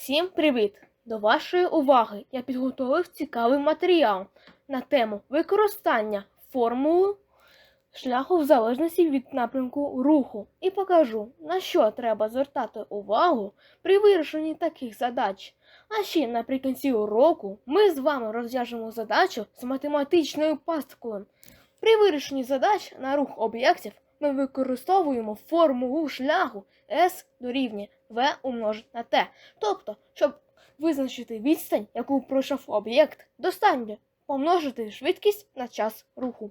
Всім привіт! До вашої уваги я підготовив цікавий матеріал на тему використання формули шляху в залежності від напрямку руху і покажу, на що треба звертати увагу при вирішенні таких задач. А ще наприкінці уроку ми з вами розв'яжемо задачу з математичною пасткою. При вирішенні задач на рух об'єктів ми використовуємо формулу шляху S дорівнює V умножити на T. Тобто, щоб визначити відстань, яку пройшов об'єкт, достатньо помножити швидкість на час руху.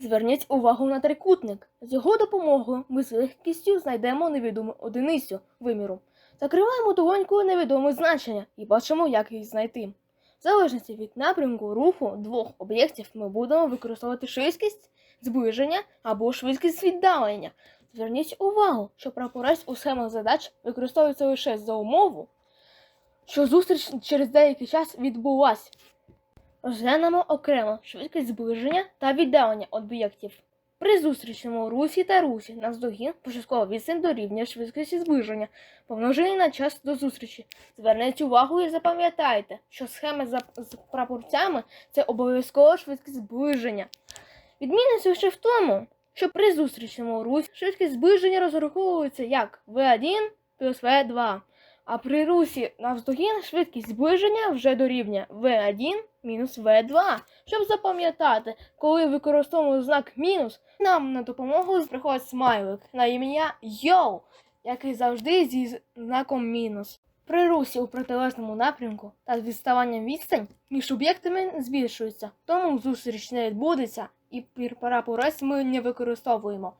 Зверніть увагу на трикутник. З його допомогою ми з легкістю знайдемо невідому одиницю виміру. Закриваємо долонькою невідоме значення і бачимо, як їх знайти. В залежності від напрямку руху двох об'єктів ми будемо використовувати швидкість зближення або швидкість віддалення. Зверніть увагу, що прапорець у схемах задач використовується лише за умову, що зустріч через деякий час відбулася. Розглянемо окремо швидкість зближення та віддалення об'єктів. При зустрічному русі та русі навздогін початкова відстань дорівнює швидкості зближення, помножений на час до зустрічі. Зверніть увагу і запам'ятайте, що схеми з прапорцями це обов'язково швидкість зближення. Відмінність лише в тому, що при зустрічному русі швидкість зближення розраховується як v1 плюс v2, а при русі навздогін швидкість зближення вже дорівнює v1 мінус v2. Щоб запам'ятати, коли використовуємо знак мінус, нам на допомогу приходить смайлик на ім'я Йоу, який завжди зі знаком мінус. При русі у протилежному напрямку та з відставанням відстань між об'єктами збільшується, тому зустріч не відбудеться і прапорець ми не використовуємо.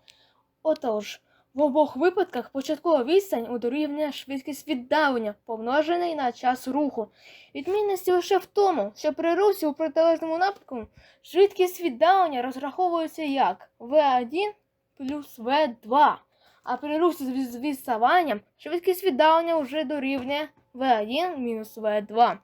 Отож, в обох випадках початкова відстань удорівнює швидкість віддалення, помножений на час руху. Відмінність лише в тому, що при русі у протилежному напрямку швидкість віддалення розраховується як v1 плюс v2, а при русі з відставанням швидкість віддалення вже дорівнює v1 мінус v2.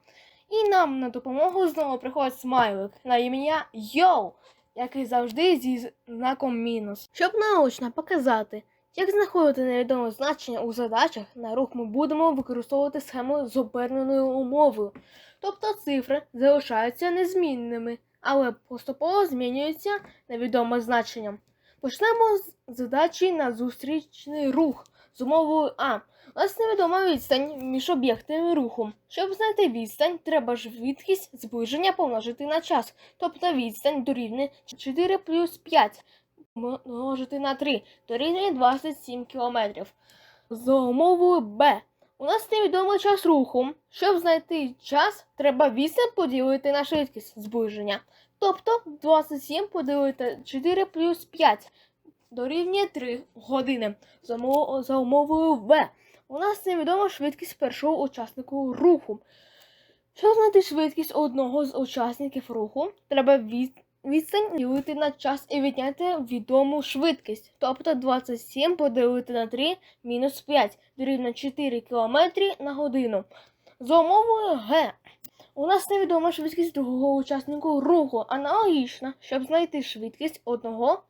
І нам на допомогу знову приходить смайлик на ім'я Йоу, який завжди зі знаком мінус. Щоб наочно показати, як знаходити невідоме значення у задачах, на рух ми будемо використовувати схему з оберненою умовою. Тобто цифри залишаються незмінними, але поступово змінюються невідоме значенням. Почнемо з задачі на зустрічний рух з умовою А. Нас невідома відстань між об'єктами руху. Щоб знайти відстань, треба швидкість зближення помножити на час. Тобто відстань дорівнює 4 плюс 5 помножити на 3 дорівнює 27 км. За умовою Б. У нас невідомий час руху. Щоб знайти час, треба відстань поділити на швидкість зближення. Тобто 27 поділити 4 плюс 5 дорівнює 3 години. За умовою В. У нас невідома швидкість першого учаснику руху. Щоб знайти швидкість одного з учасників руху, треба від, відстань ділити на час і відняти відому швидкість. Тобто 27 поділити на 3 мінус 5 дорівня 4 км на годину. За умовою Г. У нас невідома швидкість другого учасника руху. Аналогічно, щоб знайти швидкість одного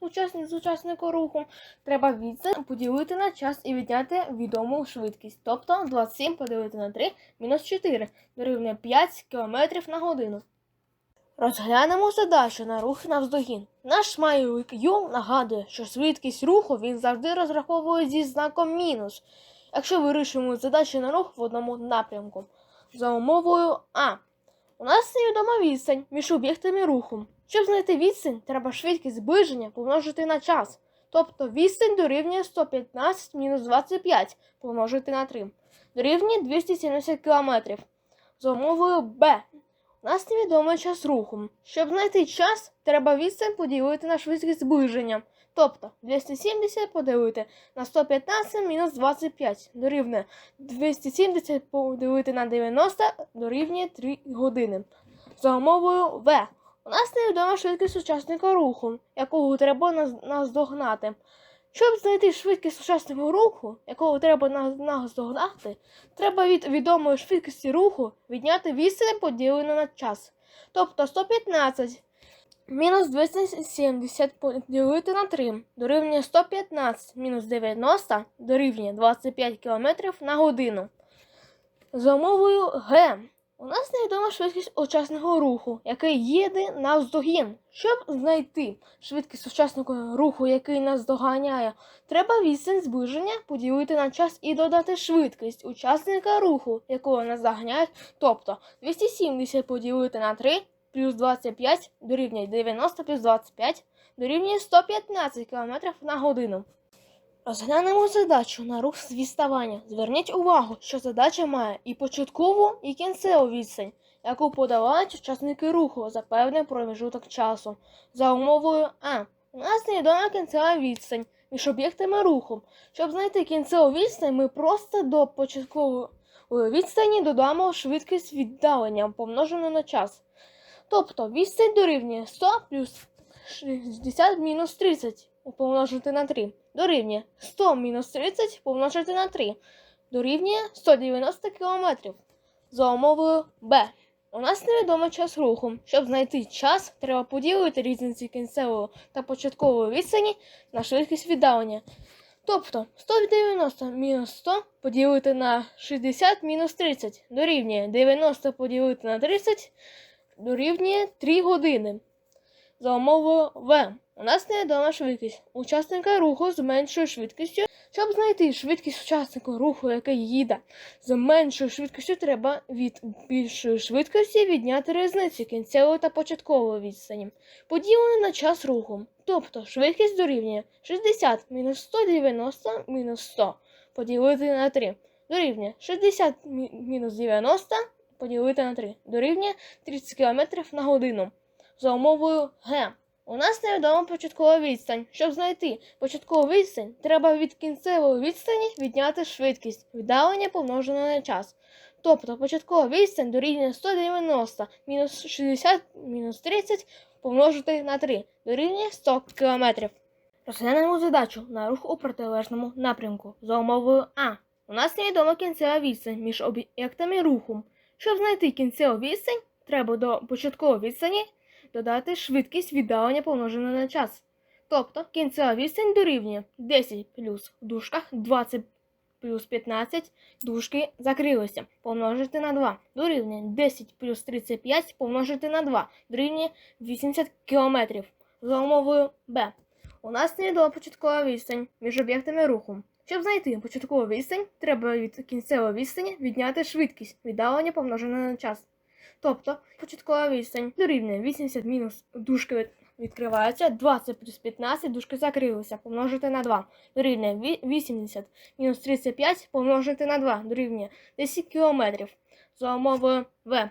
учасника руху, треба відстань поділити на час і відняти відому швидкість. Тобто 27 поділити на 3 мінус 4 дорівнює 5 км на годину. Розглянемо задачу на рух навздогін. Наш смайлик Ю нагадує, що швидкість руху він завжди розраховує зі знаком мінус, якщо вирішуємо задачу на рух в одному напрямку. За умовою А. У нас невідома відстань між об'єктами руху. Щоб знайти відстань, треба швидкість зближення помножити на час. Тобто відстань дорівнює 115 мінус 25 помножити на 3. Дорівнює 270 км. За умовою Б. У нас невідомий час руху. Щоб знайти час, треба відстань поділити на швидкість зближення. Тобто 270 поділити на 115 мінус 25 дорівнює 270 поділити на 90 дорівнює 3 години. За умовою В. У нас невідома швидкість учасника руху, якого треба наз- наздогнати. Щоб знайти швидкість учасника руху, якого треба наз- наздогнати, треба від відомої швидкості руху відняти відстань поділену на час. Тобто 115 Мінус 270 поділити на 3 дорівнює 115 мінус 90 дорівнює 25 км на годину. За умовою Г. У нас невідома швидкість учасного руху, який їде навздогін. Щоб знайти швидкість учасника руху, який нас доганяє, треба відстань зближення поділити на час і додати швидкість учасника руху, якого нас доганяють, тобто 270 поділити на 3 плюс 25 дорівнює 90 плюс 25 дорівнює 115 км на годину. Розглянемо задачу на рух з відставання. Зверніть увагу, що задача має і початкову, і кінцеву відстань, яку подавають учасники руху за певний проміжуток часу. За умовою А. У нас невідома кінцева відстань між об'єктами руху. Щоб знайти кінцеву відстань, ми просто до початкової відстані додамо швидкість віддалення, помножену на час. Тобто відстань дорівнює 100 плюс 60 мінус 30 помножити на 3 дорівнює 100 мінус 30 помножити на 3 дорівнює 190 км. За умовою Б. У нас невідомий час руху. Щоб знайти час, треба поділити різниці кінцевої та початкової відстані на швидкість віддалення. Тобто 190 мінус 100 поділити на 60 мінус 30 дорівнює 90 поділити на 30 дорівнює 3 години. За умовою В. У нас невідома швидкість. Учасника руху з меншою швидкістю. Щоб знайти швидкість учасника руху, який їде з меншою швидкістю, треба від більшої швидкості відняти різницю кінцевої та початкової відстані, поділену на час руху. Тобто швидкість дорівнює 60 мінус 190 мінус 100 поділити на 3. Дорівнює 60 мі- мінус 90 поділити на 3. Дорівнює 30 км на годину. За умовою Г. У нас невідома початкова відстань. Щоб знайти початкову відстань, треба від кінцевої відстані відняти швидкість віддалення помножене на час. Тобто початкова відстань дорівнює 190 мінус 60 мінус 30 помножити на 3 дорівнює 100 км. Розглянемо задачу на рух у протилежному напрямку за умовою А. У нас невідома кінцева відстань між об'єктами руху. Щоб знайти кінцеву відстань, треба до початкової відстані додати швидкість віддалення помножене на час. Тобто кінцева відстань дорівнює 10 плюс в дужках 20 плюс 15 дужки закрилися, помножити на 2 дорівнює 10 плюс 35 помножити на 2 дорівнює 80 км. За умовою Б. У нас невідома початкова відстань між об'єктами руху. Щоб знайти початкову відстань, треба від кінцевої відстані відняти швидкість віддалення помножене на час. Тобто початкова відстань дорівнює 80 мінус дужки відкриваються, 20 плюс 15 дужки закрилися, помножити на 2. Дорівнює 80 мінус 35 помножити на 2 дорівнює 10 км. За умовою В.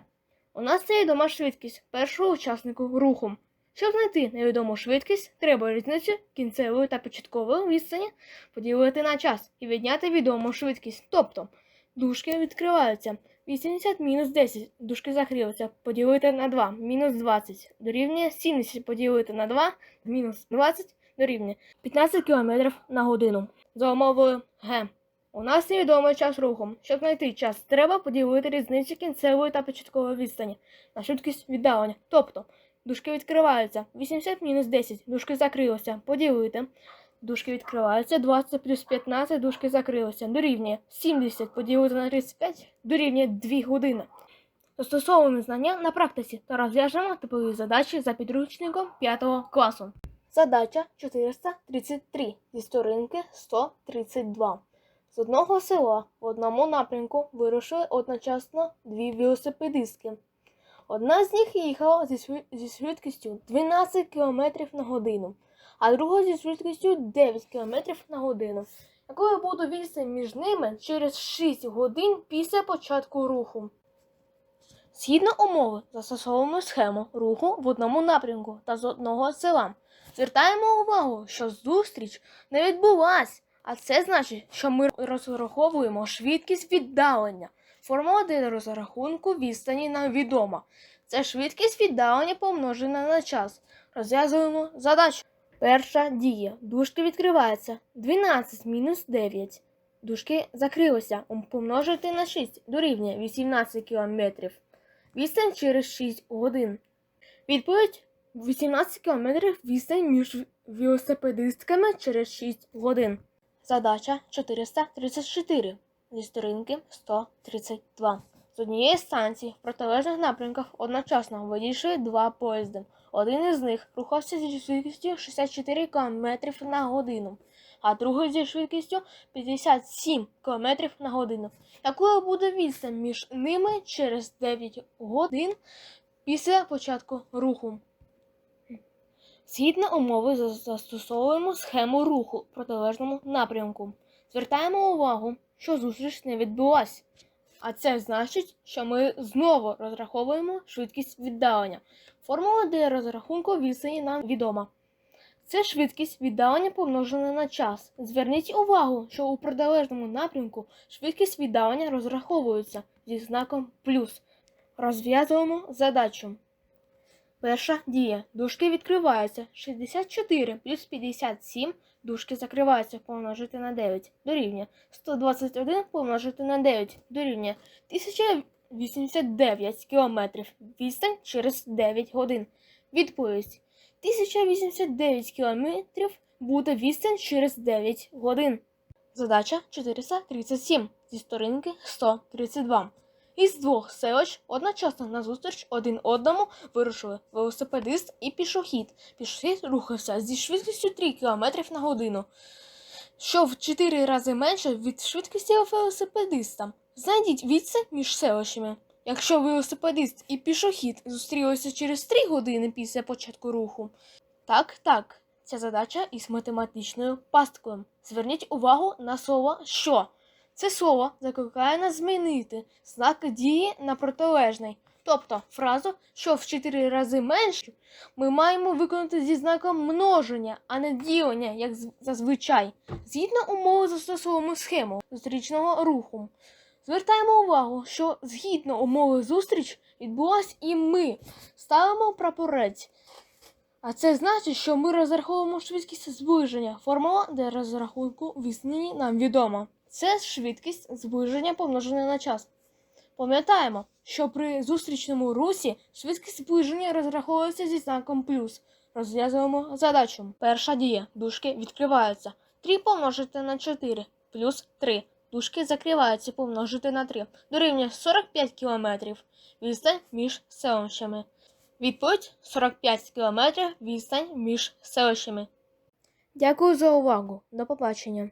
У нас невідома швидкість першого учаснику руху. Щоб знайти невідому швидкість, треба різницю кінцевої та початкової відстані поділити на час і відняти відому швидкість. Тобто дужки відкриваються. 80 мінус 10, дужки закрилися, поділити на 2, мінус 20, дорівнює 70 поділити на 2, мінус 20, дорівнює 15 км на годину. За умовою Г. У нас невідомий час руху. Щоб знайти час, треба поділити різницю кінцевої та початкової відстані на швидкість віддалення. Тобто, дужки відкриваються, 80 мінус 10, дужки закрилися, поділити. Дужки відкриваються, 20 плюс 15, дужки закрилися. Дорівнює 70 поділити на 35, дорівнює 2 години. Застосовуємо знання на практиці та розв'яжемо типові задачі за підручником 5 класу. Задача 433 зі сторінки 132. З одного села в одному напрямку вирушили одночасно дві велосипедистки. Одна з них їхала зі швидкістю 12 км на годину а друга зі швидкістю 9 км на годину. Якою буде відстань між ними через 6 годин після початку руху? Згідно умови, застосовуємо схему руху в одному напрямку та з одного села. Звертаємо увагу, що зустріч не відбулась, а це значить, що ми розраховуємо швидкість віддалення. Формула для розрахунку відстані нам відома. Це швидкість віддалення помножена на час. Розв'язуємо задачу. Перша дія. Дужки відкриваються. 12 мінус 9. Дужки закрилися. Помножити на 6 дорівнює 18 км. Відстань через 6 годин. Відповідь 18 км відстань між велосипедистками через 6 годин. Задача 434 зі сторінки 132. З однієї станції в протилежних напрямках одночасно вийшли два поїзди. Один із них рухався зі швидкістю 64 км на годину, а другий зі швидкістю 57 км на годину. Якою буде відстань між ними через 9 годин після початку руху? Згідно умови застосовуємо схему руху в протилежному напрямку. Звертаємо увагу, що зустріч не відбулась. А це значить, що ми знову розраховуємо швидкість віддалення. Формула для розрахунку відстані нам відома. Це швидкість віддалення помножена на час. Зверніть увагу, що у протилежному напрямку швидкість віддалення розраховується зі знаком плюс. Розв'язуємо задачу. Перша дія. Дужки відкриваються. 64 плюс 57. Дужки закриваються. Помножити на 9. Дорівнює. 121 помножити на 9. Дорівнює. 1089 кілометрів. Відстань через 9 годин. Відповідь. 1089 кілометрів буде відстань через 9 годин. Задача 437 зі сторінки 132. Із двох селищ одночасно назустріч один одному вирушили велосипедист і пішохід. Пішохід рухався зі швидкістю 3 км на годину, що в 4 рази менше від швидкості велосипедиста. Знайдіть відстань між селищами. Якщо велосипедист і пішохід зустрілися через 3 години після початку руху. Так, так, ця задача із математичною пасткою. Зверніть увагу на слово що. Це слово закликає нас змінити знак дії на протилежний. Тобто фразу, що в 4 рази менше, ми маємо виконати зі знаком множення, а не ділення, як зазвичай. Згідно умови застосовуємо схему зустрічного руху. Звертаємо увагу, що згідно умови зустріч відбулась і ми ставимо прапорець. А це значить, що ми розраховуємо швидкість зближення. Формула для розрахунку відстані нам відома. Це швидкість зближення помножена на час. Пам'ятаємо, що при зустрічному русі швидкість зближення розраховується зі знаком плюс. Розв'язуємо задачу. Перша дія. Дужки відкриваються. 3 помножити на 4 плюс 3. Дужки закриваються помножити на 3. Дорівнює 45 кілометрів. Відстань між селищами. Відповідь 45 кілометрів відстань між селищами. Дякую за увагу. До побачення.